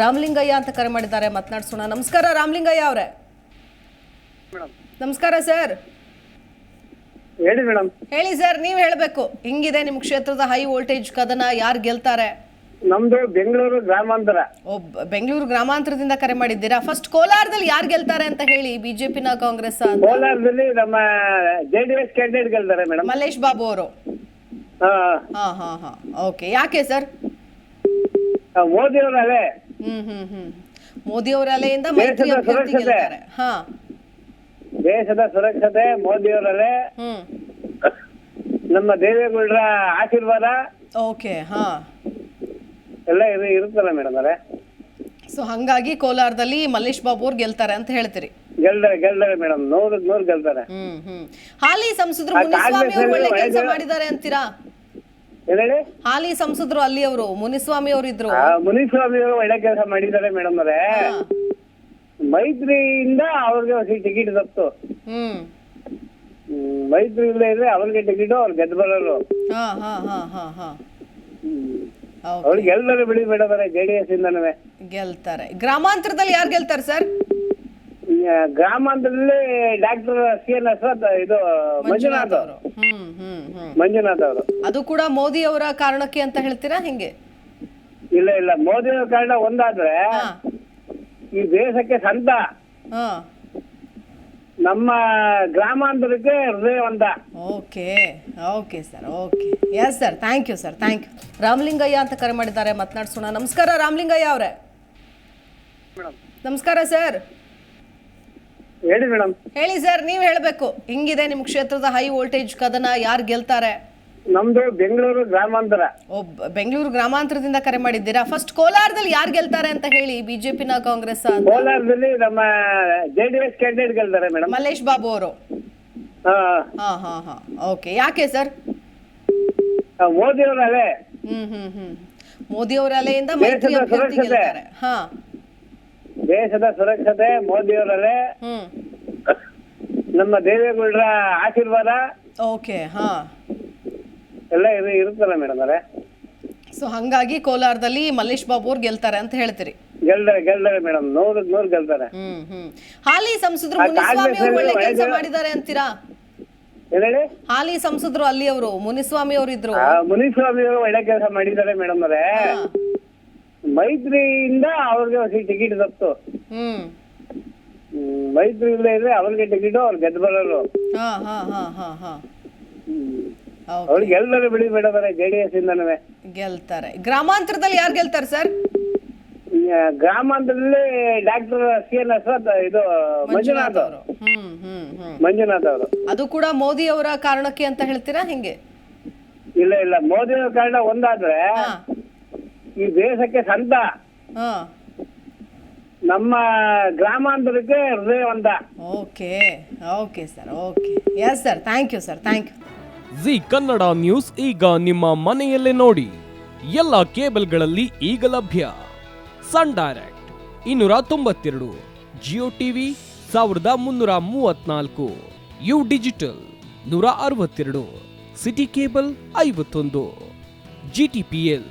ರಾಮಲಿಂಗಯ್ಯ ಅಂತ ಕರೆ ಮಾಡಿದ್ದಾರೆ ಮಾತನಾಡಿಸೋಣ. ನಮಸ್ಕಾರ ರಾಮಲಿಂಗಯ್ಯ ಅವರೇ. ನಮಸ್ಕಾರ ಸರ್. ಹೇಳಿ ಮೇಡಮ್. ಹೇಳಿ ಸರ್ ನೀವ್ ಹೇಳಬೇಕು. ಹಿಂಗಿದೆ ನಿಮ್ ಕ್ಷೇತ್ರದ ಹೈ ವೋಲ್ಟೇಜ್ ಕದನ ಯಾರು ಗೆಲ್ತಾರೆ? ನಮ್ದು ಬೆಂಗಳೂರು ಗ್ರಾಮಾಂತರ. ಒಬ್ಬ ಬೆಂಗಳೂರು ಗ್ರಾಮಾಂತರದಿಂದ ಕರೆ ಮಾಡಿದ್ದೀರಾ? ಫಸ್ಟ್ ಕೋಲಾರದಲ್ಲಿ ಯಾರು ಗೆಲ್ತಾರೆ ಅಂತ ಹೇಳಿ ಬಿಜೆಪಿನ ಕಾಂಗ್ರೆಸ್ ಕೋಲಾರದಲ್ಲಿ ನಮ್ಮ ಜೆಡಿಎಸ್ ಕ್ಯಾಂಡಿಡೇಟ್ ಗೆಲ್ತಾರೆ ಮೇಡಮ್. ಮಲ್ಲೇಶ್ ಬಾಬು ಅವರು. ಹಾ. ಹಾ ಹಾ ಓಕೆ ಯಾಕೆ sir? Modi hmm hmm hmm. Modi ಅವರ ಅಲೆಯಿಂದ ಮೈತ್ರಿ ದೇಶದ ಅಭ್ಯರ್ಥಿ ಸುರಕ್ಷತೆ. ಗೆಲ್ತಾರೆ. ಹಾ. ದೇಶದ ಸುರಕ್ಷತೆ ಹ್ಮ್. ನಮ್ಮ ದೇವೇಗೌಡರ ಆಶೀರ್ವಾದ. ಓಕೆ ಹಾ. ಎಲ್ಲ ಇದು ಇರುತ್ತಲ್ಲ ಮೇಡಮ್ ಅವರೇ? ಸೊ ಹಂಗಾಗಿ ಕೋಲಾರದಲ್ಲಿ ಮಲ್ಲೇಶ್ ಬಾಬು ಅವ್ರು ಗೆಲ್ತಾರೆ ಅಂತ ಹೇಳ್ತೀರಿ. ಗೆಲ್ತಾರೆ ಗೆಲ್ತಾರೆ ಮೇಡಮ್. ನೂರು ನೂರು ಗೆಲ್ತಾರೆ. ಹ್ಮ್ ಹ್ಮ್. ಹಾಲಿ ಸಂಸದರು ಆ ಮುನಿಸ್ವಾಮಿ ಅವರು ಒಳ್ಳೆ ಕೆಲಸ ಮಾಡಿದ್ದಾರೆ ಅಂತೀರಾ? ಹಾಲಿ ಸಂಸದರು ಅಲ್ಲಿ ಅವರು ಮುನಿಸ್ವಾಮಿ ಅವರು ಇದ್ರು ಮುನಿಸ್ವಾಮಿ ಅವರು ಒಳ್ಳೆ ಕೆಲಸ ಮಾಡಿದ್ದಾರೆ ಮೇಡಮ್ ಅವರೇ. ಮೈತ್ರಿಯಿಂದ ಅವ್ರಿಗೆ ಟಿಕೆಟ್ ತಪ್ಪು ಮೈತ್ರಿ ಇಲ್ಲದೆ ಇದ್ರೆ ಅವ್ರಿಗೆ ಟಿಕೆಟ್ ಅವ್ರು ಗೆದ್ದು ಬರೋರು. ಹಾ ಹಾ ಹಾ ಹಾ ಹಾ. ಓಕೆ ಅವ್ರಿಗೆ ಎಲ್ಲರೂ ಬಿಡಿ ಮೇಡಮ್ ಅವರೇ ಜೆಡಿಎಸ್ ಎಸ್ ಇಂದನೂ ಗೆಲ್ತಾರೆ. ಗ್ರಾಮಾಂತರದಲ್ಲಿ ಯಾರು ಗೆಲ್ತಾರೆ ಸರ್? ಗ್ರಾಮಾಂತರದಲ್ಲಿ ಡಾಕ್ಟರ್ ಸಿ ಎನ್ ಎಸ್ ಇದು ಮಂಜುನಾಥ್ ಅವರು. ಹ್ಮ್ ಹ್ಮ್ ಹ್ಮ್. ಮಂಜುನಾಥ್ ಅವರು. ಅದು ಕೂಡ ಮೋದಿ ಅವರ ಕಾರಣಕ್ಕೆ ಅಂತ ಹೇಳ್ತೀರಾ ಹೆಂಗೆ? ಇಲ್ಲ ಇಲ್ಲ. ಮೋದಿ ಅವರ ಕಾರಣ ಒಂದಾದ್ರೆ ಹಾ. ಈ ದೇಶಕ್ಕೆ ಸಂತ. ಹಾ. ನಮ್ಮ ಗ್ರಾಮಾಂತರಕ್ಕೆ ಒಂದ. Okay okay sir okay. Yes sir thank you sir thank you Ramalingaiah ಅಂತ ಕರೆ ಮಾಡಿದ್ದಾರೆ ಮಾತನಾಡ್ಸೋಣ. ನಮಸ್ಕಾರ ರಾಮಲಿಂಗಯ್ಯ ಅವರೇ. ನಮಸ್ಕಾರ ಸರ್ ಹೇಳಿ ಮೇಡಮ್ ಹೇಳಿ ಸರ್ ನೀವು ಹೇಳಬೇಕು. ಹೆಂಗಿದೆ ನಿಮ್ ಕ್ಷೇತ್ರದ ಹೈ ವೋಲ್ಟೇಜ್ ಕದನ ಯಾರು ಗೆಲ್ತಾರೆ? ನಮ್ದು ಬೆಂಗಳೂರು ಗ್ರಾಮಾಂತರ. ಒಬ್ಬ ಬೆಂಗಳೂರು ಗ್ರಾಮಾಂತರದಿಂದ ಕರೆ ಮಾಡಿದ್ದೀರಾ? ಫಸ್ಟ್ ಕೋಲಾರದಲ್ಲಿ ಯಾರು ಗೆಲ್ತಾರೆ ಅಂತ ಹೇಳಿ ಬಿಜೆಪಿನ ಕಾಂಗ್ರೆಸ್ ಕೋಲಾರದಲ್ಲಿ ನಮ್ಮ ಜೆಡಿಎಸ್ ಕ್ಯಾಂಡಿಡೇಟ್ ಗೆಲ್ತಾರೆ ಮೇಡಮ್ ಮಲ್ಲೇಶ್ ಬಾಬು ಅವರು. ಹಾ. ಹಾ ಹಾ ಓಕೆ ಯಾಕೆ ಸರ್? ಮೋದಿ ಅವರ ಅಲೆ ಹ್ಮ್ ಹ್ಮ್ ಹ್ಮ್. ಮೋದಿ ಅವರ ಅಲೆಯಿಂದ ಮೈತ್ರಿ ದೇಶದ ಅಭ್ಯರ್ಥಿ ಸುರಕ್ಷತೆ. ಗೆಲ್ತಾರೆ. ಹಾ. ದೇಶದ ಸುರಕ್ಷತೆ ಮೋದಿಯವರಲ್ಲೇ. ನಮ್ಮ ದೇವೇಗೌಡರ ಆಶೀರ್ವಾದ. ಓಕೆ ಹಾ. ಎಲ್ಲ ಇರುತ್ತಲ್ಲ ಮೇಡಮ್ ಅವರೇ. ಸೊ ಹಂಗಾಗಿ ಕೋಲಾರದಲ್ಲಿ ಮಲ್ಲೇಶ್ ಬಾಬು ಅವ್ರು ಗೆಲ್ತಾರೆ ಅಂತ ಹೇಳ್ತೀರಿ. ಗೆಲ್ತಾರೆ ಗೆಲ್ತಾರೆ ಮೇಡಮ್. ನೂರು ನೂರು ಗೆಲ್ತಾರೆ. ಹ್ಮ್ ಹ್ಮ್. ಹಾಲಿ ಸಂಸದರು ಮುನಿಸ್ವಾಮಿ ಅವರು ಒಳ್ಳೆ ಕೆಲಸ ಮಾಡಿದ್ದಾರೆ ಅಂತೀರಾ? ಹೇಳಿ ಹಾಲಿ ಸಂಸದರು ಅಲ್ಲಿ ಅವರು ಮುನಿಸ್ವಾಮಿ ಅವರು ಇದ್ರು ಮುನಿಸ್ವಾಮಿ ಅವರು ಒಳ್ಳೆ ಕೆಲಸ ಮಾಡಿದ್ದಾರೆ ಮೇಡಮ್ ಅವರೇ. ಮೈತ್ರಿಯಿಂದ ಅವ್ರಿಗೆ ಹೊಸ ಟಿಕೆಟ್ ತಪ್ಪು ಹ್ಮ್. ಮೈತ್ರಿ ಇಲ್ಲದೆ ಇದ್ರೆ ಅವ್ರಿಗೆ ಟಿಕೆಟ್ ಅವ್ರು ಗೆದ್ದು ಬರೋರು. ಹಾ ಹಾ ಹಾ ಹಾ ಹಾ. ಅವ್ರಿಗೆ ಎಲ್ಲರೂ ಬಿಡಿ ಮೇಡಮ್ ಜೆ ಡಿ ಎಸ್ ಇಂದನೂ ಗೆಲ್ತಾರೆ. ಗ್ರಾಮಾಂತರದಲ್ಲಿ ಯಾರು ಗೆಲ್ತಾರೆ ಸರ್? ಗ್ರಾಮಾಂತರದಲ್ಲಿ ಡಾಕ್ಟರ್ ಸಿ ಎನ್ ಅಶ್ವಥ್ ಇದು ಮಂಜುನಾಥ್ ಅವರು. ಹ್ಮ್ ಹ್ಮ್ ಹ್ಮ್. ಮಂಜುನಾಥ್ ಅವರು. ಅದು ಕೂಡ ಮೋದಿ ಅವರ ಕಾರಣಕ್ಕೆ ಅಂತ ಹೇಳ್ತೀರಾ ಹಿಂಗೆ? ಇಲ್ಲ ಇಲ್ಲ. ಮೋದಿ ಅವ್ರ ಕಾರಣ ಒಂದಾದ್ರೆ ಈ ದೇಶಕ್ಕೆ ಸಂತ. ಹಾ. ನಮ್ಮ ಗ್ರಾಮಾಂತರಕ್ಕೆ ಹೃದಯವಂತ. Okay okay sir okay. Yes sir thank you sir thank you Zee Kannada news ಈಗ ನಿಮ್ಮ ಮನೆಯಲ್ಲೇ ನೋಡಿ. ಎಲ್ಲ ಕೇಬಲ್ಗಳಲ್ಲಿ ಈಗ ಲಭ್ಯ. ಸನ್ ಡೈರೆಕ್ಟ್ ಇನ್ನೂರ ತೊಂಬತ್ತೆರಡು ಜಿಯೋ ಟಿವಿ ಸಾವಿರದ ಮುನ್ನೂರ ಮೂವತ್ನಾಲ್ಕು ಯು ಡಿಜಿಟಲ್ ನೂರ ಅರವತ್ತೆರಡು ಸಿಟಿ ಕೇಬಲ್ ಐವತ್ತೊಂದು ಜಿ ಟಿ ಪಿ ಎಲ್